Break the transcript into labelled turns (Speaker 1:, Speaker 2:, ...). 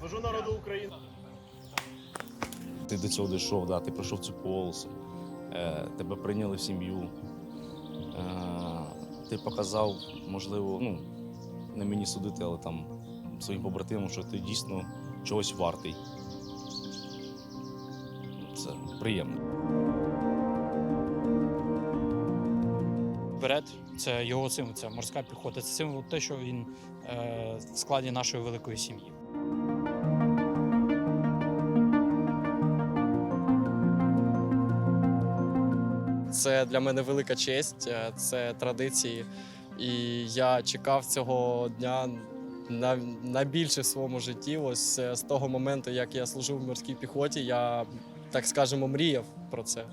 Speaker 1: Служу народу України.
Speaker 2: Ти до цього дійшов, да, ти пройшов цю полосу, е, тебе прийняли в сім'ю. Е, ти показав, можливо, ну, не мені судити, але там своїм побратимам, що ти дійсно чогось вартий. Це приємно.
Speaker 3: Берет це його символ, це морська піхота. Це символ те, що він е, в складі нашої великої сім'ї.
Speaker 4: Це для мене велика честь, е, це традиції. І я чекав цього дня на, найбільше в своєму житті. Ось е, з того моменту, як я служив в морській піхоті, я так скажемо мріяв про це.